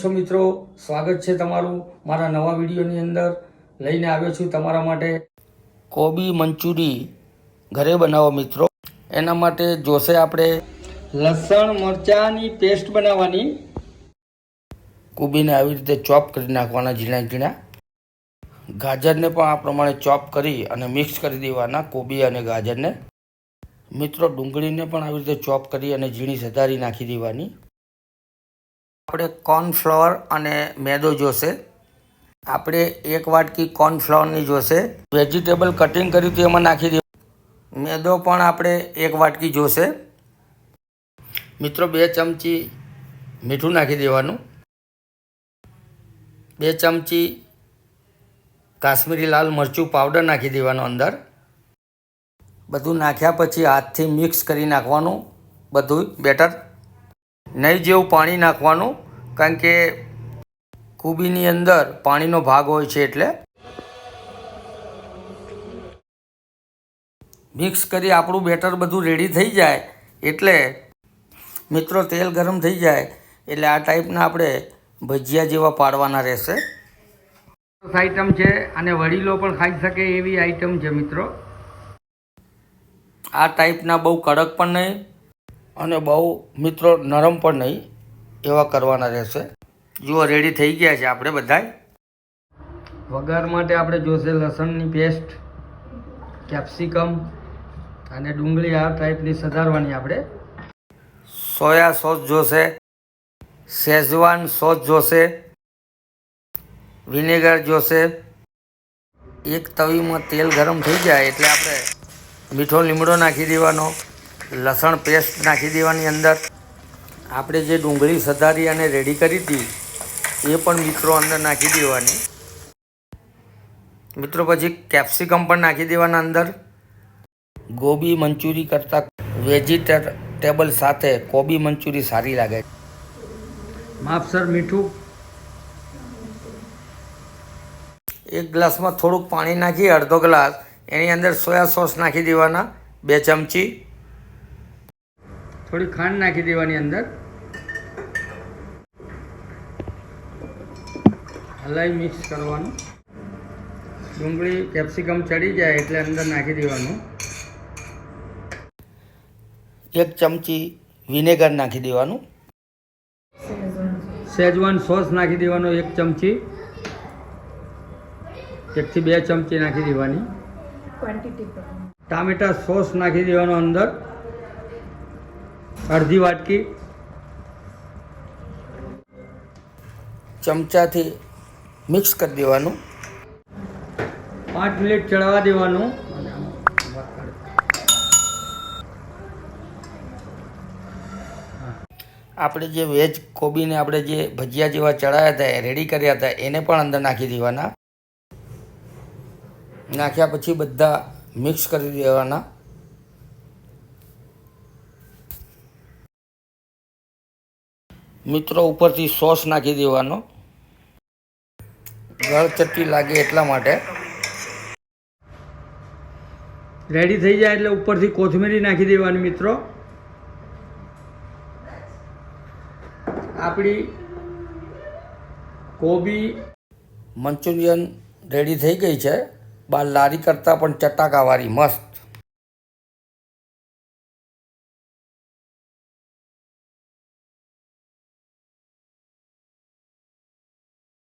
છો મિત્રો? સ્વાગત છે તમારું મારા નવા વિડીયોની અંદર. લઈને આવ્યો છું તમારા માટે કોબી મંચુરી ઘરે બનાવો મિત્રો. એના માટે જોશે આપણે લસણ, મરચાંની પેસ્ટ બનાવવાની. કોબીને આવી રીતે ચોપ કરી નાખવાના ઝીણા ઝીણા. ગાજરને પણ આ પ્રમાણે ચોપ કરી અને મિક્સ કરી દેવાના કોબી અને ગાજરને. મિત્રો ડુંગળીને પણ આવી રીતે ચોપ કરી અને ઝીણી સધારી નાખી દેવાની. આપણે કોર્નફ્લાવર અને મેદો જોશે. આપણે એક વાટકી કોર્નફ્લાવરની જોશે. વેજીટેબલ કટિંગ કર્યું હતું એમાં નાખી દેવું મેદો પણ આપણે એક વાટકી જોશે. મિત્રો, બે ચમચી મીઠું નાખી દેવાનું. બે ચમચી કાશ્મીરી લાલ મરચું પાવડર નાખી દેવાનું અંદર. બધું નાખ્યા પછી હાથથી મિક્સ કરી નાખવાનું. બધું બેટર નહીં જેવું પાણી નાખવાનું કારણ કે કુબીની અંદર પાણીનો ભાગ હોય છે એટલે મિક્સ કરી આપણું બેટર બધું રેડી થઈ જાય એટલે મિત્રો તેલ ગરમ થઈ જાય એટલે આ ટાઈપના આપણે ભજીયા જેવા પાડવાના રહેશે. આઈટમ છે અને વડીલો પણ ખાઈ શકે એવી આઈટમ છે મિત્રો. આ ટાઈપના બહુ કડક પણ નહીં અને બહુ મિત્રો નરમ પણ નહીં, એવા કરવાના રહેશે. જુઓ રેડી થઈ ગયા છે આપણે બધા વઘાર માટે આપણે જોશે લસણની પેસ્ટ કેપ્સિકમ અને ડુંગળી આ ટાઈપની સધારવાની આપણે. સોયા સોસ જોશે, શેઝવાન સોસ જોશે, વિનેગર જોશે. એક તવીમાં તેલ ગરમ થઈ જાય એટલે આપણે મીઠો લીમડો નાખી દેવાનો. લસણ પેસ્ટ નાખી દેવાની અંદર. આપણે જે ડુંગળી સધારી અને રેડી કરી હતી એ પણ મિત્રો અંદર નાખી દેવાની. મિત્રો પછી કેપ્સિકમ પણ નાખી દેવાના અંદર. ગોબી મંચુરી કરતાં વેજીટેબલ સાથે કોબી મંચુરી સારી લાગે માપસર મીઠું. એક ગ્લાસમાં થોડુંક પાણી નાખી અડધો ગ્લાસ. એની અંદર સોયા સોસ નાખી દેવાના બે ચમચી. થોડી ખાંડ નાખી દેવાની અંદર. હલાઈ મિક્સ કરવાનું. ડુંગળી કેપ્સિકમ ચડી જાય એટલે અંદર નાખી દેવાનું. એક ચમચી વિનેગર નાખી દેવાનું. સેજવાન સોસ નાખી દેવાનો એક ચમચી. એકથી બે ચમચી નાખી દેવાની. ટામેટા સોસ નાખી દેવાનો અંદર. અડધી વાટકી. ચમચાથી મિક્સ કરી દેવાનું. પાંચ મિનિટ ચડાવવા દેવાનું. આપણે જે વેજ કોબીને આપણે જે ભજીયા જેવા ચડાવ્યા હતા એ રેડી કર્યા હતા એને પણ અંદર નાખી દેવાના. નાખ્યા પછી બધા મિક્સ કરી દેવાના. મિત્રો ઉપરથી સોસ નાખી દેવાનો. ગળચટ્ટી લાગે એટલા માટે. રેડી થઈ જાય એટલે ઉપરથી કોથમીરી નાખી દેવાની મિત્રો. આપણી કોબી મંચુરિયન રેડી થઈ ગઈ છે. બાર લારી કરતાં પણ ચટાકાવાળી મસ્ત.